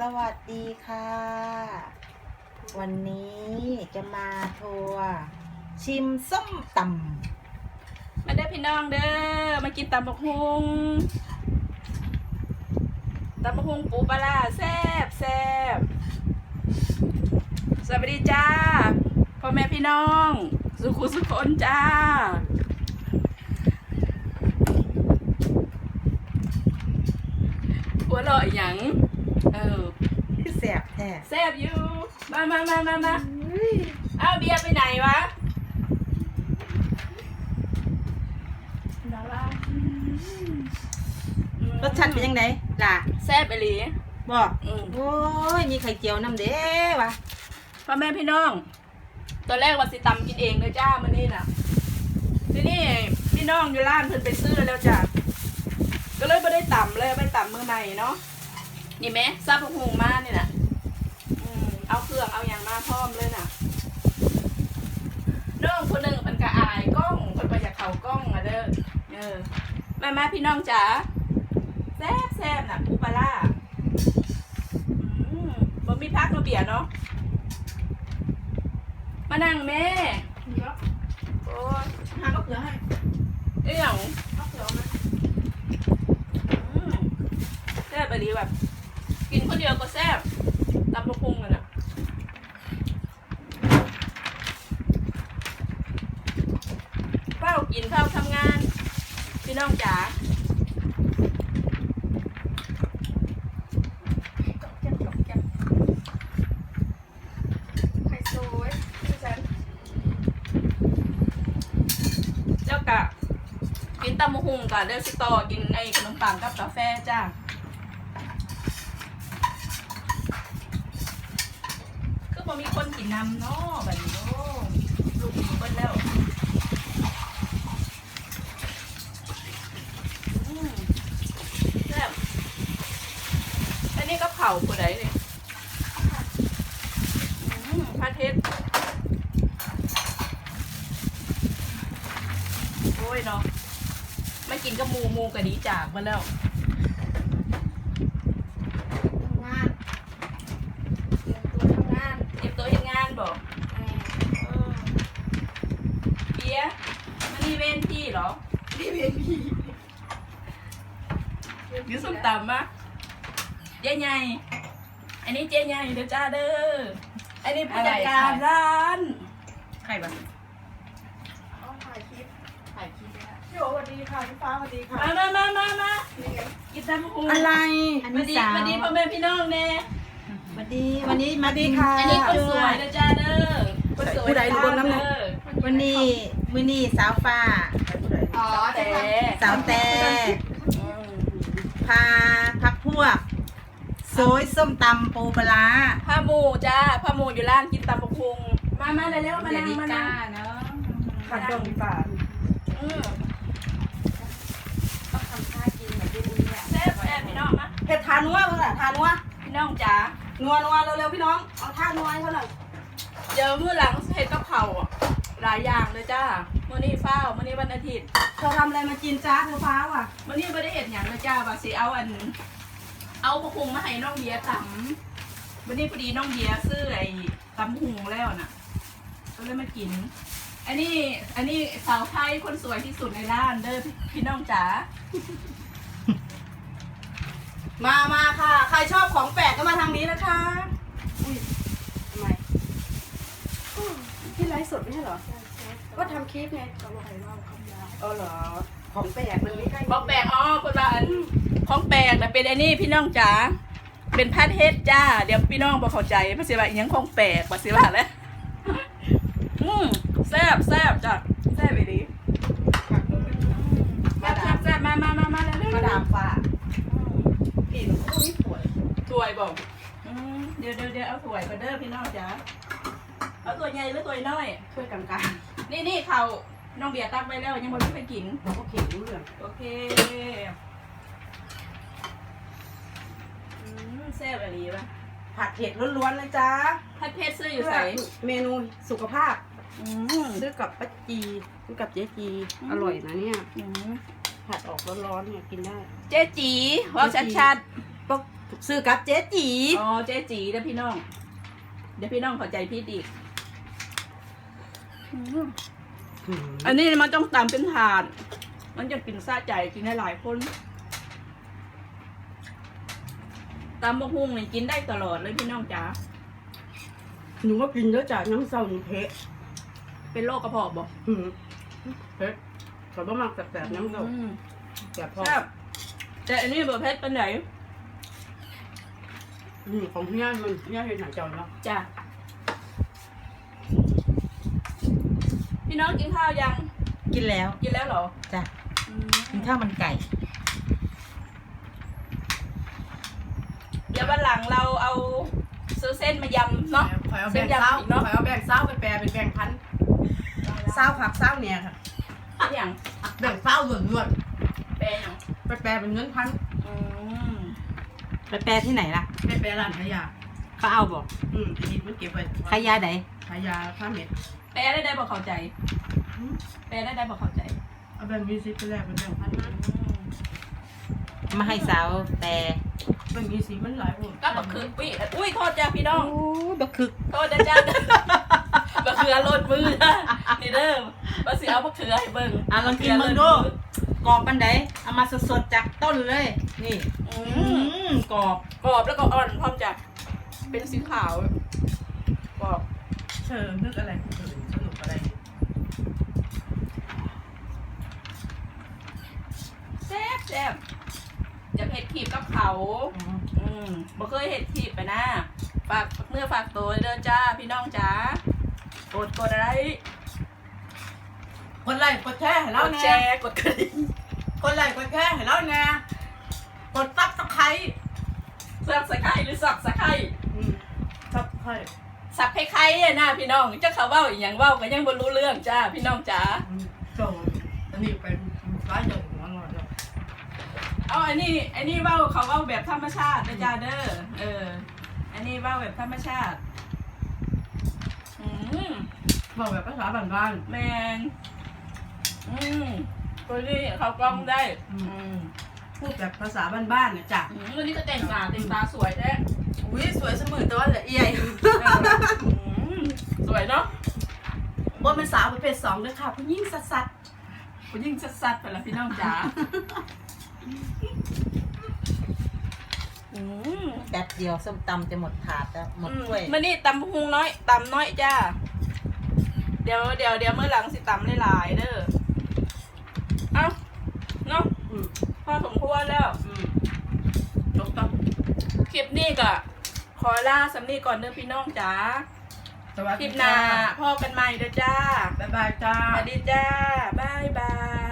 สวัสดีค่ะ วันนี้จะมาทัวร์ชิมส้มตำมาเด้อพี่น้องเด้อมากินตำบักฮุงตำบักฮุงปูปลาแซ่บแซ่บสวัสดีจ้าพ่อแม่พี่น้อง สุขุสุขนจ้าหัวเราะอีหยัง เออำที่แสบแท้แซ่บอยู่มามามามามาเอาเบียร์ไปไหนวะดารารสชาติเป็นยังไงล่ะแซ่บไปหลีบอกอืมโอ้ยมีไข่เจียวน้ำเด้วะพ่อแม่พี่น้อง ตอนแรกว่าสิตำกินเองเลยจ้ามันนี่น่ะ ทีนี่พี่น้องอยู่ร้านเพิ่นไปซื้อแล้วจ้ะก็เลยไม่ได้ตำเลยเอาไปตำมือใหม่เนาะ นี่ไหมซาบะฮุงมานี่น่ะอืมเอาเครื่องเอาอย่างมาพร้อมเลยน่ะน้องคนหนึ่งมันกะอายกล้องมันไปอยากเขากล้องอะเด้อเออแม่แม่พี่น้องจ๋าแซ่บแซ่บน่ะปูปลาร่าอืมบ่มีพักมาเบียดเนาะมานั่งแม่โอ้ยหามะเขือให้เอ้ยหยังมะเขือมาอืมแซ่บไปดีแบบ กินคนเดียวก็แซ่บตำลูกพุงกันอะเฝ้ากินเฝ้าทำงาน พี่น้องจ๋าไข่โซยพี่ฉันเจ้ากะกินตำมะฮุงกะเดี๋ยวสิต่อกินไอ้ขนมปังกับกาแฟจ้าคือ บ่มีคนกินน้ำเนาะแบบนี้เนาะลูกกินเบิ้แล้วอืมแซ่บอันนี้ก็เผาผู้ใดเนี่ยอืมพระเทศโอ้ยเนาะไม่กินกับหมูมูกะดีจากมาแล้ว ทำงานเตรียมตัวทำงาน เตรียมตัวเห็นงานบอกเบียร์มันนี่เว้นพี่เหรอ นี่เป็นพี่ ยืส้มตำมะเจ๊ใหญ่อันนี้เจ๊ใหญ่เด้อจ้าเด้ออันนี้ผู้จัดการร้านไข่บ้างเอาถ่ายคลิปไข่คิดได้พี่โอสวัสดีค่ะพี่ฟ้าสวัสดีค่ะมามามามามานี่ไงกินตำหูอะไรสวัสดีสวัสดีพ่อแม่พี่น้องเน่สวัสดีวันนี้มาดีค่ะ อันนี้คนสวยเด้อจ้าเด้อคนสวยผู้ใดดูเบิ่งน้ำหนักเด้อวันนี้มื้อนี้สาวฟ้าอ๋อแต่จะทำสาวแต่อืม พาพักพวกโซยส้มตำปูปลาร้าผ้าหมูจ้าผ้าหมูอยู่ร้านกินตำบักพุงมามาเร็วๆมานั่งมานั่งเนาะขัดดองพี่ฟ้าอืมต้องทำท่ากินแบบนี้เนี่ยแซ่บแซ่บพี่น้องมาเผ็ดทานัวเพื่อนทานัวพี่น้องจ๋านัวนัวเร็วๆพี่น้องเอาท่านัวให้เขาหน่อยเดี๋ยวมื้อหลังเห็ดกับเผาวอะ หลายอย่างเลยจ้ามื้อนี้ฟ้าวมื้อนี้วันอาทิตย์เธอทำอะไรมากินจ้าเธอฟ้าว่ะมื้อนี้ไม่ได้เห็ดหยังเลยจ้าว่าสิเอาอัน เอาบักพุงมาให้น้องเบียร์ตำวันนี้พอดีน้องเบียร์ซื้อไอ้ตำหุงแล้วน่ะ ก็เลยมากิน อันนี้อันนี้สาวไทยคนสวยที่สุดในร้านเด้อพี่น้องจ๋ามามาค่ะ ใครชอบของแปลกก็มาทางนี้นะคะอุ้ย พี่ไลฟ์สดไม่ใช่เหรอ ก็ทำคลิปไงตลกไอรอลคำยาวเออเหรอ ของแปลกมันไม่ใกล้บอกแปลกอ๋อคนละอันของแปลกนะเป็นไอ้นี่พี่น้องจ๋า เป็นพัดเฮ็ดจ้า เดี๋ยวพี่น้องบอกเข้าใจภาษาว่าอหยังของแปลกภาษาว่าแล้วอืมแซ่บแซ่บจ้ะแซ่บไปดีแซ่บแซ่บแซ่บมามามามาแล้วมาดามฟ้าพี่หนูก็ไม่ป่วยถ้วยบอกอืมเดี๋ยวเดี๋ยวเดี๋ยวเอาถ้วยมาเด้อพี่น้องจ๋า เอาตัวใหญ่หรือตัวน้อย ช่วยกันกันนี่นี่เขาน้องเบียร์ตักไปแล้วยังไม่ได้ไปกิน เราก็เขียนรู้เรื่องโอเคอืมแซ่บอะไรปะผัดเผ็ดล้วนๆเลยจ้าพัดเพชรซื้ออเพื่ยู่อใส่เมนูสุขภาพอืมซื้อกับป้าจีซื้อกับเจ๊จีอืมอร่อยนะเนี่ย อืมผัดออกร้อนๆเนี่ยกินได้ เจ๊จีว่าชัดชัดก็ซื้อกับเจ๊จี อ๋อเจ๊จีเด้อพี่น้อง เดี๋ยวพี่น้องเข้าใจพี่อีก อืมอันนี้มันต้องตำเป็นถาด มันจะกินซาใจกินได้หลายคนตำบะฮุ่งนี่กินได้ตลอดเลยพี่น้องจ๋า หนูก็กินแล้วจากน้ำเศร้าหนูเพะเป็นโรคกระเพาะบอกอืมเพะขอบ้ามักแสบๆน้ำเศร้าอืมแสบพอแซ่บแต่อันนี้เบอร์เพชรเป็นไหนอืมของพี่ย่ามันพี่ย่าเห็นหาเจ้าเนาะจ้ะ พี่น้องกินข้าวยัง กินแล้วกินแล้วเหรอจ้ะอืกินมข้าวมันไก่ เดี๋ยววันหลังเราเอาซื้อเส้นมายำเนาะขอเอาแบ่งเศร้าขอเอาแบ่งเศร้าไปแปลเป็นแบ่งพันเศร้าผักเศร้าเนี่ยค่ะอย่างแบ่งเศร้าล้วนแปลอย่างๆไปแปลเป็นเงินพันอืมไปแปลที่ไหนล่ะไปแปลร้านขายยาเขาเอาบอกอืมทีนี้มันเก็บไว้ขายยาไหนขายยาค่าเม็ด แปลได้ได้บอกเข้าใจ แปลได้ได้บอกเข้าใจ เอาแบ่งยี่สิบไปแลกเป็นแบ่งพันนะมาให้สาวแต่แบ่งยี่สิบมันหลายคนก็บอกคืออุ้ยอุ้ยโทษจ้าพี่น้องโอ้บักคึกโทษนะจ้าบะเขือโลดมือจ้านี่เด้อมาสิเอาบะเขือให้เบิ่งอะลองกินมึงดูกรอบปันไดเอามาสดๆจากต้นเลย นี่อืมกรอบกรอบแล้วก็อ่อนพร้อมจะเป็นสีขาวกรอบเชิญนึกอเชิญสนุกอะไร แซ่บแซ่บจะเผ็ดขีบกับเขา อืมบ่เคยเห็ดขีบไปนะฝากเนื้อฝากตัวเด้อจ้าพี่น้องจ้ากดกดอะไรกดไลค์กดแชร์ให้กเราดแชแน่ร์กดกระดิ่งกดไลค์กดแชร์ให้เราแน่กดซับสไครต์สับสะไคร้หรือสับสะไคร้อืมซับสไครต์สับคล้ายๆอะนะพี่น้องเจ้าเขาเว้าอีหยังเว้าก็ยังบ่รู้เรื่องจ้าพี่น้องจ้าอืมโจอันนี้เป็นร้ายใหญ่หัวหน่อยเลย เอาอันนี้อันนี้เว้าเขาเว้าแบบธรรมชาตินะจ้าเด้อเออ อันนี้เว้าแบบธรรมชาติ อืมบอกแบบภาษาบ้านแมนอืมตัวนี้เขากล้องได้ อืมๆพูดแบบภาษาบ้านๆเนี่ยจ้ะอืมวันนี้ก็แต่งตาแต่งตาสวยแท้อุ้ยสวยเสมอตัวละเอียดเอออืมสวยเนาะบนเป็นสาวประเภทสองด้วยค่ะผู้หญิงสัดผู้ยิ่งสัดๆไปแล้วพี่น้องจ๋า อืมแป๊บเดียวส้มตำจะหมดถาดแล้วหมดถ้วยมันนี่ตำพุงน้อยตำน้อยจ้า เดี๋ยวเดี๋ยวเดี๋ยวเมื่อหลังสิตำหลายๆเด้อ เอ้าเนาะๆอืมพอสมควรแล้วอืมจบต้องคลิปนี้ก็ขอลาสำนีก่อนเด้อพี่น้องจ๋าสวัสคลิดีปหน้าพ่อกันใหม่เด้อจ้าบ๊ายบายจ้า สวัสดีจ้าบ๊ายบาย